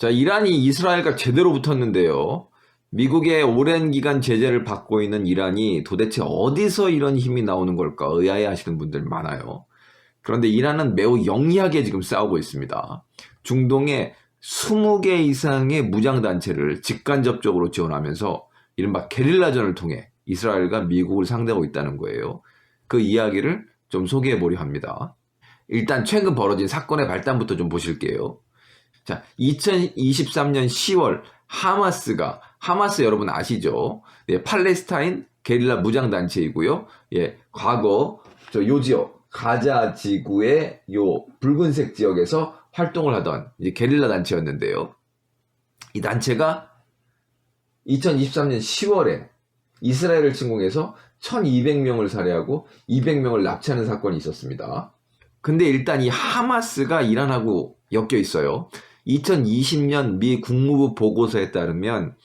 자, 이란이 이스라엘과 제대로 붙었는데요. 미국의 오랜 기간 제재를 받고 있는 이란이 도대체 어디서 이런 힘이 나오는 걸까 의아해 하시는 분들 많아요. 그런데 이란은 매우 영리하게 지금 싸우고 있습니다. 중동에 20개 이상의 무장단체를 직간접적으로 지원하면서 이른바 게릴라전을 통해 이스라엘과 미국을 상대하고 있다는 거예요. 그 이야기를 좀 소개해 보려 합니다. 일단 최근 벌어진 사건의 발단부터 좀 보실게요. 자, 2023년 10월 하마스가 하마스 여러분 아시죠? 예, 팔레스타인 게릴라 무장 단체이고요. 예, 과거 저 요 지역 가자 지구의 요 붉은색 지역에서 활동을 하던 이제 게릴라 단체였는데요. 이 단체가 2023년 10월에 이스라엘을 침공해서 1200명을 살해하고 200명을 납치하는 사건이 있었습니다. 근데 일단 이 하마스가 이란하고 엮여 있어요. 2020년 미 국무부 보고서에 따르면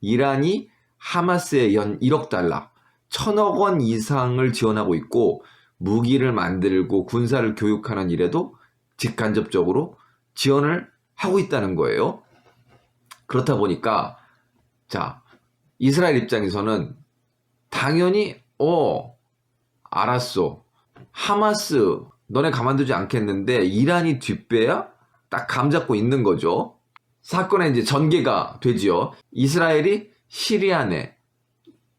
이란이 하마스에 연 1억 달러, 1000억 원 이상을 지원하고 있고 무기를 만들고 군사를 교육하는 일에도 직간접적으로 지원을 하고 있다는 거예요. 그렇다 보니까 자 이스라엘 입장에서는 당연히 어 알았어 하마스 너네 가만두지 않겠는데 이란이 뒷배야 딱 감잡고 있는 거죠. 사건의 이제 전개가 되지요. 이스라엘이 시리아 내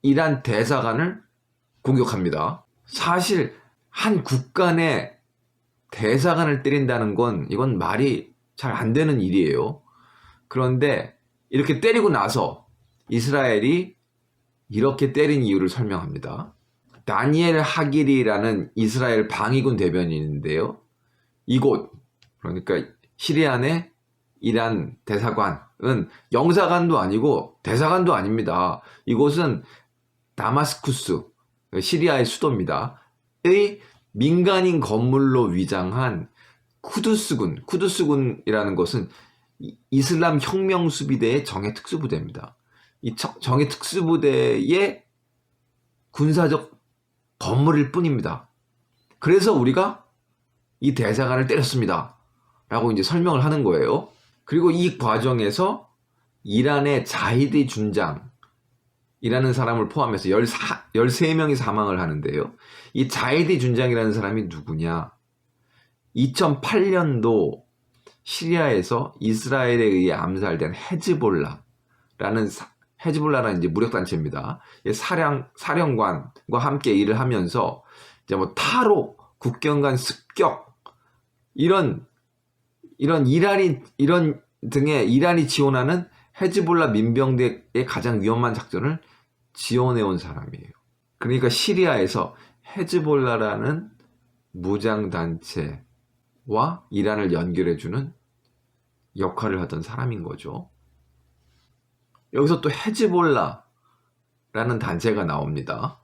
이란 대사관을 공격합니다. 사실 한 국가 내 대사관을 때린다는 건 이건 말이 잘 안 되는 일이에요. 그런데 이렇게 때리고 나서 이스라엘이 이렇게 때린 이유를 설명합니다. 다니엘 하길이라는 이스라엘 방위군 대변인인데요. 이곳 그러니까 시리아 내 이란 대사관은 영사관도 아니고 대사관도 아닙니다. 이곳은 다마스쿠스 시리아의 수도입니다. 의 민간인 건물로 위장한 쿠두스군, 쿠두스군이라는 것은 이- 이슬람 혁명 수비대의 정예 특수부대입니다. 이 정- 정예 특수부대의 군사적 건물일 뿐입니다. 그래서 우리가 이 대사관을 때렸습니다. 라고 이제 설명을 하는 거예요. 그리고 이 과정에서 이란의 자히디 준장, 이라는 사람을 포함해서 14, 13명이 사망을 하는데요. 이 자이디 준장이라는 사람이 누구냐? 2008년도 시리아에서 이스라엘에 의해 암살된 헤즈볼라라는 사- 헤즈볼라라는 이제 무력 단체입니다. 이 사령 사령관과 함께 일을 하면서 이제 뭐 타로, 국경 간 습격 이런 이런 이란이 이런 등의 이란이 지원하는 헤즈볼라 민병대의 가장 위험한 작전을 지원해 온 사람이에요. 그러니까 시리아에서 헤즈볼라라는 무장 단체와 이란을 연결해 주는 역할을 하던 사람인 거죠. 여기서 또 헤즈볼라라는 단체가 나옵니다.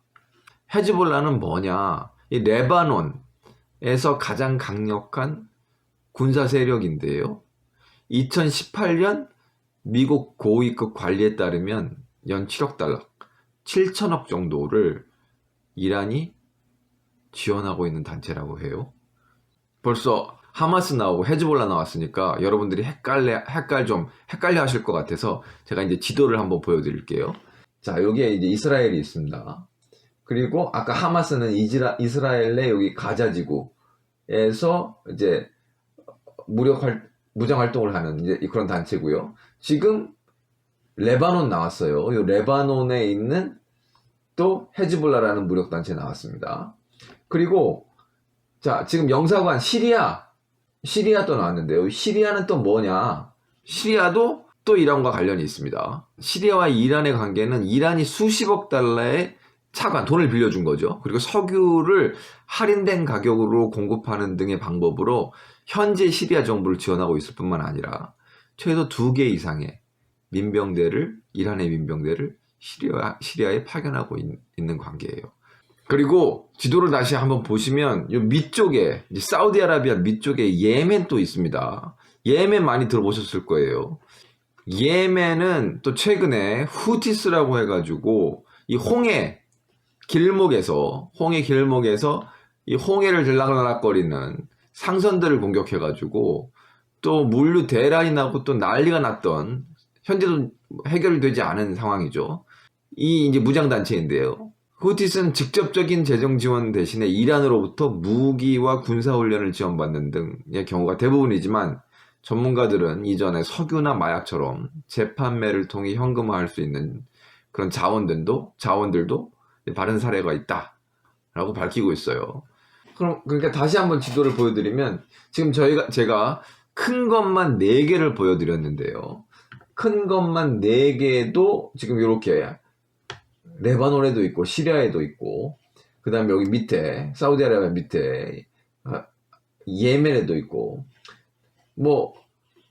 헤즈볼라는 뭐냐? 이 레바논에서 가장 강력한 군사 세력인데요. 2018년 미국 고위급 관리에 따르면 연 7억 달러, 7천억 정도를 이란이 지원하고 있는 단체라고 해요. 벌써 하마스 나오고 헤즈볼라 나왔으니까 여러분들이 헷갈려, 헷갈 좀 헷갈려 하실 것 같아서 제가 이제 지도를 한번 보여드릴게요. 자, 여기에 이제 이스라엘이 있습니다. 그리고 아까 하마스는 이즈라, 이스라엘 내 여기 가자지구에서 이제 무력 활, 무장 활동을 하는 이제 그런 단체고요. 지금 레바논 나왔어요. 이 레바논에 있는 또 헤즈볼라라는 무력 단체 나왔습니다. 그리고 자 지금 영사관 시리아 시리아 또 나왔는데요. 시리아는 또 뭐냐? 시리아도 또 이란과 관련이 있습니다. 시리아와 이란의 관계는 이란이 수십억 달러의 차관 돈을 빌려준 거죠. 그리고 석유를 할인된 가격으로 공급하는 등의 방법으로 현재 시리아 정부를 지원하고 있을 뿐만 아니라 최소 두 개 이상의 민병대를 이란의 민병대를 시리아 시리아에 파견하고 있, 는 관계예요. 그리고 지도를 다시 한번 보시면 이 밑쪽에 사우디아라비아 밑쪽에 예멘 또 있습니다. 예멘 많이 들어보셨을 거예요. 예멘은 또 최근에 후티스라고 해가지고 이 홍해 길목에서 홍해 길목에서 이 홍해를 들락날락거리는 상선들을 공격해가지고 또 물류 대란이 나고 또 난리가 났던 현재도 해결되지 않은 상황이죠. 이 이제 무장 단체인데요. 후티스는 직접적인 재정 지원 대신에 이란으로부터 무기와 군사 훈련을 지원받는 등의 경우가 대부분이지만 전문가들은 이전에 석유나 마약처럼 재판매를 통해 현금화할 수 있는 그런 자원들도 자원들도 다른 사례가 있다라고 밝히고 있어요. 그럼 그러니까 다시 한번 지도를 보여드리면 지금 저희가 제가 큰 것만 4개를 보여드렸는데요. 큰 것만 4개도 지금 이렇게 레바논에도 있고 시리아에도 있고 그 다음에 여기 밑에 사우디아라비아 밑에 아, 예멘에도 있고 뭐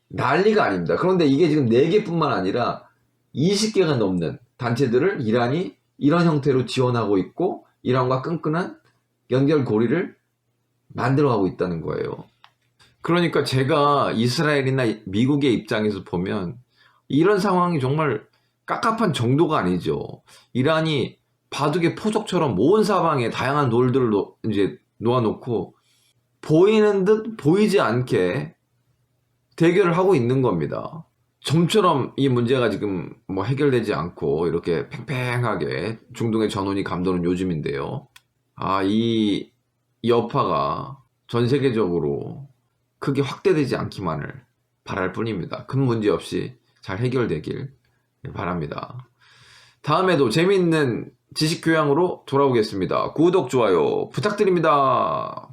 난리가 아닙니다. 그런데 이게 지금 4개뿐만 아니라 20개가 넘는 단체들을 이란이 이런 형태로 지원하고 있고 이란과 끈끈한 연결고리를 만들어가고 있다는 거예요. 그러니까 제가 이스라엘이나 미국의 입장에서 보면 이런 상황이 정말 깝깝한 정도가 아니죠. 이란이 바둑의 포석처럼 온 사방에 다양한 돌들을 놓- 이제 놓아놓고 보이는 듯 보이지 않게 대결을 하고 있는 겁니다. 좀처럼 이 문제가 지금 뭐 해결되지 않고 이렇게 팽팽하게 중동의 전원이 감도는 요즘인데요. 아, 이 여파가 전 세계적으로 크게 확대되지 않기만을 바랄 뿐입니다. 큰 문제 없이 잘 해결되길 바랍니다. 다음에도 재미있는 지식 교양으로 돌아오겠습니다. 구독, 좋아요 부탁드립니다.